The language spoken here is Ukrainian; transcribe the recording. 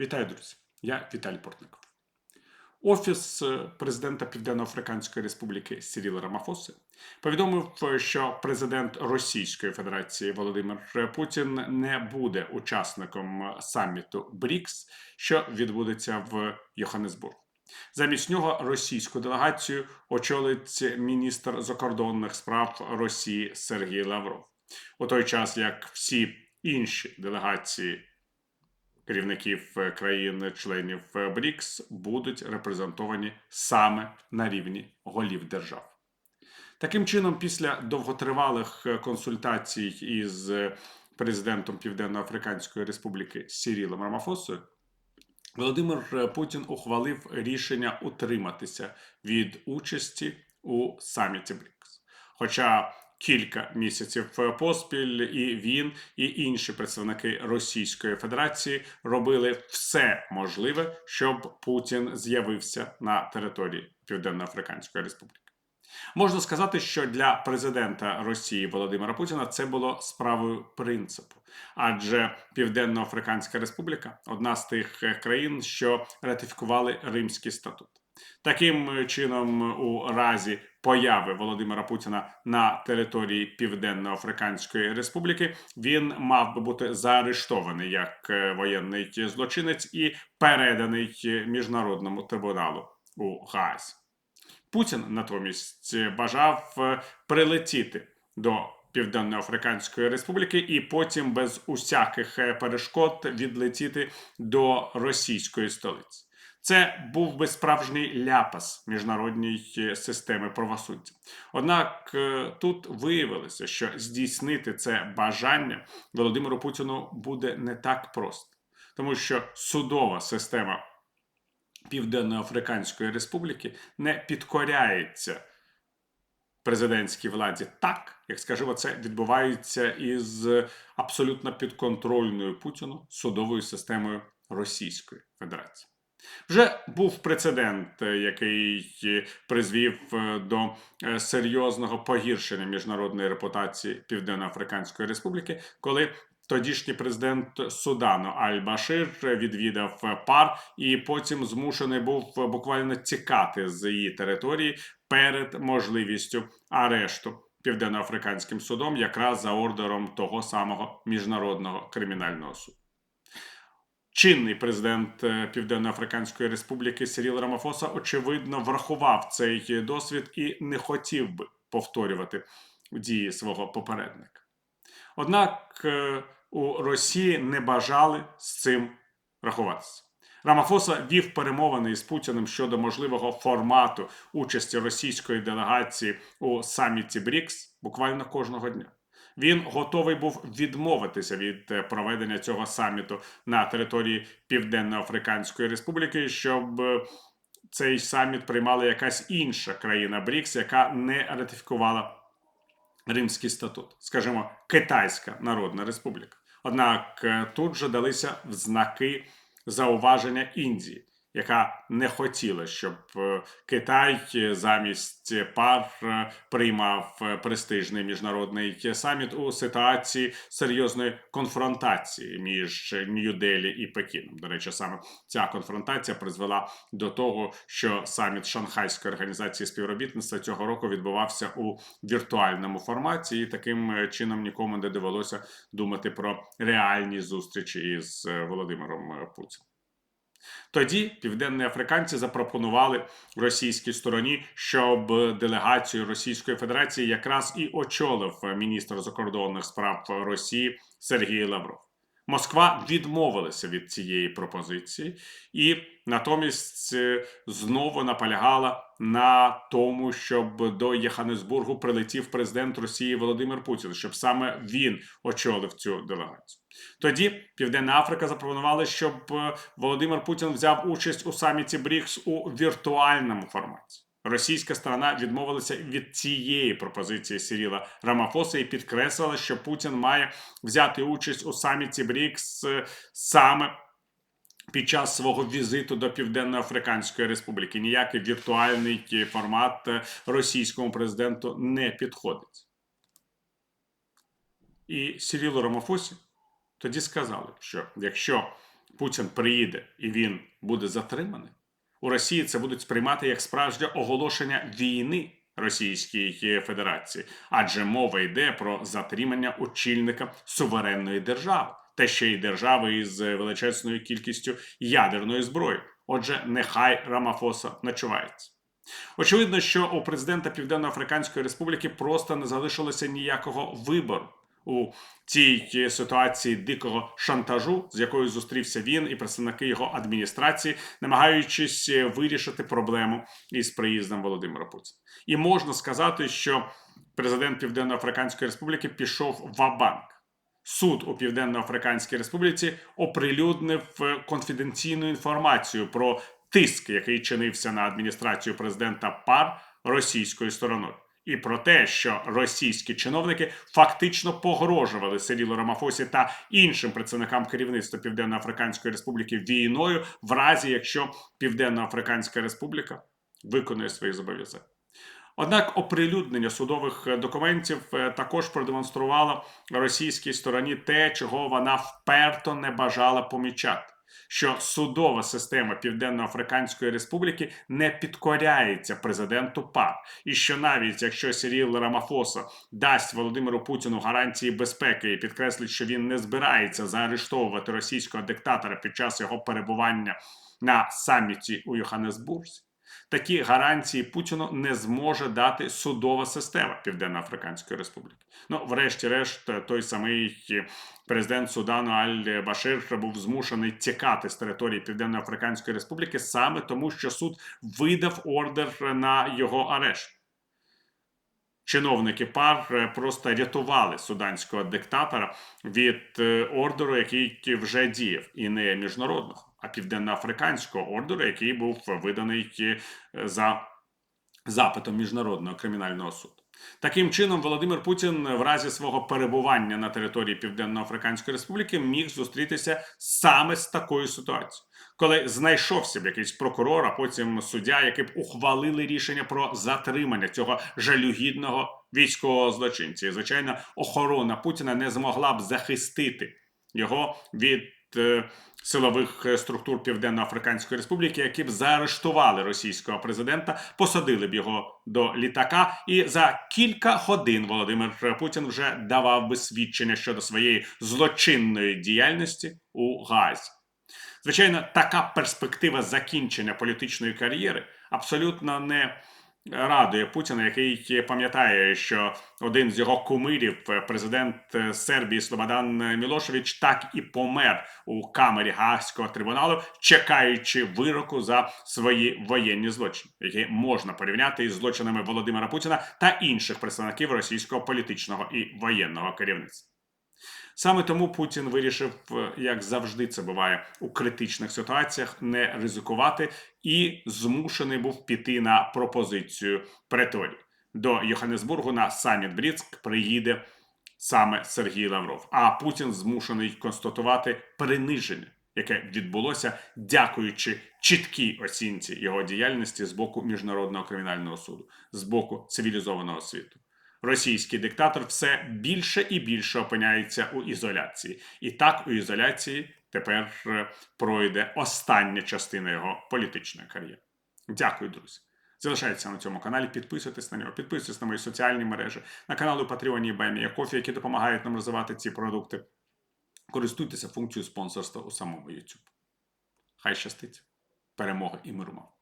Вітаю, друзі! Я Віталій Портников. Офіс е, президента Південно-Африканської Республіки Сіріла Рамафоси повідомив, е, що президент Російської Федерації Володимир Путін не буде учасником саміту БРІКС, що відбудеться в Йоханнесбургу. Замість нього російську делегацію очолить міністр закордонних справ Росії Сергій Лавров. У той час як всі інші делегації керівників е, країн-членів е, БРІКС будуть репрезентовані саме на рівні голів держав. Таким чином, після довготривалих е, консультацій із президентом Південно-Африканської Республіки Сірілом Рамафосою, Володимир Путін ухвалив рішення утриматися від участі у саміті БРІКС. Хоча кілька місяців поспіль і він, і інші представники Російської Федерації робили все можливе, щоб Путін з'явився на території Південно-Африканської Республіки. Можна сказати, що для президента Росії Володимира Путіна це було справою принципу, адже Південно-Африканська Республіка одна з тих країн, що ратифікували Римський статут. Таким чином, у разі появи Володимира Путіна на території Південно-Африканської Республіки він мав би бути заарештований як е, воєнний злочинець і переданий міжнародному трибуналу у Гаазі. Путін натомість бажав е, прилетіти до Південно-Африканської Республіки і потім без усяких е, перешкод відлетіти до російської столиці. Це був би справжній ляпас міжнародній е, системи правосуддя. Однак тут виявилося, що здійснити це бажання Володимиру Путіну буде не так просто, тому що судова система Південно-Африканської Республіки не підкоряється президентській владі так, як скажімо, це відбувається із абсолютно підконтрольною Путіну судовою системою Російської Федерації. Вже був прецедент, який призвів до серйозного погіршення міжнародної репутації Південно-Африканської Республіки, коли Тодішній президент Судану Аль-Башир відвідав пар і потім змушений був буквально тікати з її території перед можливістю арешту південноафриканським судом, якраз за ордером того самого міжнародного кримінального суду. Чинний президент Південно-Африканської Республіки Сиріл Рамафоса очевидно врахував цей досвід і не хотів би повторювати дії свого попередника. Однак у Росії не бажали з цим рахуватися. Рамафоса вів перемовини із Путіним щодо можливого формату участі російської делегації у саміті БРІКС буквально кожного дня. Він готовий був відмовитися від е, проведення цього саміту на території Південно-Африканської Республіки, щоб е, цей саміт приймала якась інша країна БРІКС, яка не ратифікувала Римський статут, скажімо, Китайська Народна Республіка. Однак е, тут же далися в знаки зауваження Індії, яка не хотіла, щоб е, Китай замість пар е, приймав престижний міжнародний саміт у ситуації серйозної конфронтації між Нью-Делі і Пекіном. До речі, саме ця конфронтація призвела до того, що саміт Шанхайської організації співробітництва цього року відбувався у віртуальному форматі, і таким чином нікому не довелося думати про реальні зустрічі із Володимиром Путіним. Тоді південні африканці запропонували російській стороні, щоб делегацію Російської Федерації якраз і очолив міністр закордонних справ Росії Сергій Лавров. Москва відмовилася від цієї пропозиції і натомість е, знову наполягала на тому, щоб до Єханесбургу прилетів президент Росії Володимир Путін, щоб саме він очолив цю делегацію. Тоді Південна Африка запропонувала, щоб е, Володимир Путін взяв участь у саміті БРІКС у віртуальному форматі. Російська сторона відмовилася від цієї пропозиції Сіріла Рамафоса і підкреслила, що Путін має взяти участь у саміті БРІКС е, саме під час свого візиту до Південно-Африканської Республіки. Ніякий віртуальний формат е, російському президенту не підходить. І Сірілу Рамафосі тоді сказали, що якщо Путін приїде і він буде затриманий, у Росії це будуть сприймати як справжнє оголошення війни Російській Федерації, адже мова йде про затримання очільника суверенної держави, та ще й держави із величезною кількістю ядерної зброї. Отже, нехай Рамафоса ночувається. Очевидно, що у президента Південно-Африканської Республіки просто не залишилося ніякого вибору у цій ситуації дикого шантажу, з якою зустрівся він і представники його адміністрації, намагаючись вирішити проблему із приїздом Володимира Путіна. І можна сказати, що президент Південно-Африканської Республіки пішов в банк Суд у Південно-Африканській Республіці оприлюднив е, конфіденційну інформацію про тиск, який чинився на адміністрацію президента ПАР російською стороною, і про те, що російські чиновники фактично погрожували Сирілу Рамафосі та іншим представникам керівництва Південно-Африканської Республіки війною, в разі якщо Південно-Африканська Республіка виконує свої зобов'язання. Однак оприлюднення судових документів е, також продемонструвало російській стороні те, чого вона вперто не бажала помічати. Що судова система Південно-Африканської Республіки не підкоряється президенту ПАП, і що навіть якщо Сіріл Рамафоса дасть Володимиру Путіну гарантії безпеки і підкреслить, що він не збирається заарештовувати російського диктатора під час його перебування на саміті у Йоханнесбурзі, Такі гарантії Путіну не зможе дати судова система Південно-Африканської Республіки. Ну, врешті-решт, той самий президент Судану Аль-Башир був змушений тікати з території Південно-Африканської Республіки саме тому, що суд видав ордер на його арешт. Чиновники пар просто рятували суданського диктатора від е, ордеру, який вже діяв, і не міжнародного а південноафриканського ордеру, який був виданий е, за запитом міжнародного кримінального суду. Таким чином, Володимир Путін в разі свого перебування на території Південно-Африканської Республіки міг зустрітися саме з такою ситуацією, коли знайшовся б якийсь прокурор, а потім суддя, які б ухвалили рішення про затримання цього жалюгідного військового злочинця. І звичайно, охорона Путіна не змогла б захистити його від. Е, силових е, структур Південно-Африканської Республіки, які б заарештували російського президента, посадили б його до літака, і за кілька годин Володимир Путін вже давав би свідчення щодо своєї злочинної діяльності у Газі. Звичайно, така перспектива закінчення політичної кар'єри абсолютно не радує Путіна, який пам'ятає, що один з його кумирів, президент Сербії Слободан Мілошевич, так і помер у камері Гаагського трибуналу, чекаючи вироку за свої воєнні злочини, які можна порівняти із злочинами Володимира Путіна та інших представників російського політичного і воєнного керівництва. Саме тому Путін вирішив, е, як завжди це буває у критичних ситуаціях, не ризикувати і змушений був піти на пропозицію преторії. До Йоханнесбургу на саміт Бріцк приїде саме Сергій Лавров. А Путін змушений констатувати приниження, яке відбулося, дякуючи чіткій оцінці його діяльності з боку міжнародного кримінального суду, з боку цивілізованого світу російський диктатор все більше і більше опиняється у ізоляції, і так у ізоляції тепер е, пройде остання частина його політичної кар'єри. Дякую, друзі. Залишайтеся на цьому каналі, підписуйтесь на нього, підписуйтесь на мої соціальні мережі, на канали Patreon і Бемія Кофі, які допомагають нам розвивати ці продукти. Користуйтеся функцією спонсорства у самому YouTube. Хай щастить! Перемоги і миру!